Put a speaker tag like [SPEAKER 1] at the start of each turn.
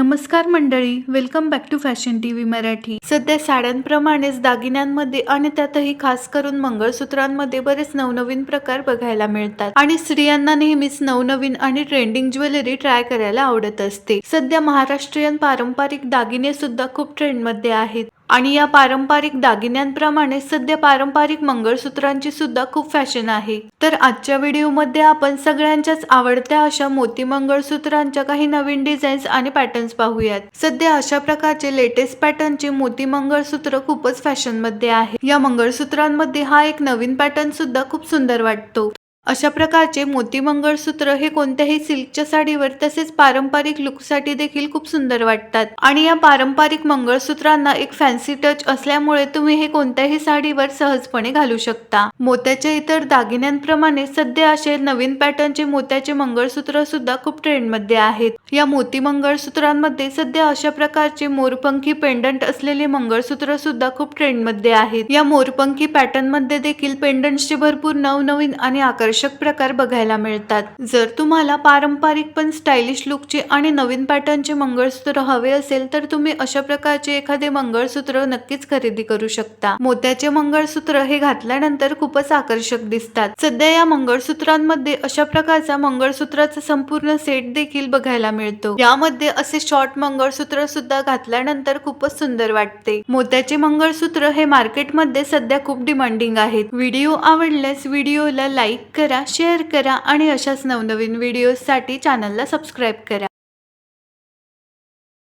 [SPEAKER 1] नमस्कार मंडळी welcome back to fashion TV Marathi. सध्या साड्यांप्रमाणेच दागिन्यांमध्ये आणि त्यातही खास करून मंगळसूत्रांमध्ये बरेच नवनवीन प्रकार बघायला मिळतात. आणि स्त्रियांना नेहमीच नवनवीन आणि ट्रेंडिंग ज्वेलरी ट्राय करायला आवडत असते. सध्या महाराष्ट्रीयन पारंपरिक दागिने सुद्धा खूप ट्रेंडमध्ये आहेत. आणि या पारंपरिक दागिन्यांप्रमाणे सध्या पारंपरिक मंगळसूत्रांची सुद्धा खूप फॅशन आहे. तर आजच्या व्हिडिओमध्ये आपण सगळ्यांच्याच आवडत्या अशा मोती मंगळसूत्रांच्या काही नवीन डिझाईन्स आणि पॅटर्न्स पाहूयात. सध्या अशा प्रकारचे लेटेस्ट पॅटर्नचे मोती मंगळसूत्र खूपच फॅशनमध्ये आहे. या मंगळसूत्रांमध्ये हा एक नवीन पॅटर्न सुद्धा खूप सुंदर वाटतो. अशा प्रकारचे मोती मंगळसूत्र हे कोणत्याही सिल्कच्या साडीवर तसेच पारंपरिक लुकसाठी देखील खूप सुंदर वाटतात. आणि या पारंपरिक मंगळसूत्रांना एक फॅन्सी टच असल्यामुळे तुम्ही हे कोणत्याही साडीवर सहजपणे घालू शकता. मोत्याच्या इतर दागिन्यांप्रमाणे सध्या असे नवीन पॅटर्नचे मोत्याचे मंगळसूत्र सुद्धा खूप ट्रेंडमध्ये आहेत. या मोती मंगळसूत्रांमध्ये सध्या अशा प्रकारचे मोरपंखी पेंडंट असलेले मंगळसूत्र सुद्धा खूप ट्रेंडमध्ये आहेत. या मोरपंखी पॅटर्नमध्ये देखील पेंडंटचे भरपूर नवनवीन आणि आकर्षक प्रकार बघायला मिळतात. जर तुम्हाला पारंपरिक पण स्टायलिश लुकचे आणि नवीन पॅटर्नचे मंगळसूत्र हवे असेल तर तुम्ही अशा प्रकारचे एखादे मंगळसूत्र नक्कीच खरेदी करू शकता. मोत्याचे मंगळसूत्र हे घातल्यानंतर खूपच आकर्षक दिसतात. सध्या या मंगळसूत्रांमध्ये अशा प्रकारचा मंगळसूत्राचा संपूर्ण सेट देखील बघायला मिळतो. यामध्ये असे शॉर्ट मंगळसूत्र सुद्धा घातल्यानंतर खूपच सुंदर वाटते. मोत्याचे मंगळसूत्र हे मार्केटमध्ये सध्या खूप डिमांडिंग आहेत. व्हिडिओ आवडल्यास व्हिडिओला लाईक करा शेअर करा आणि अशाच नवनवीन व्हिडिओजसाठी चॅनलला सबस्क्राईब करा.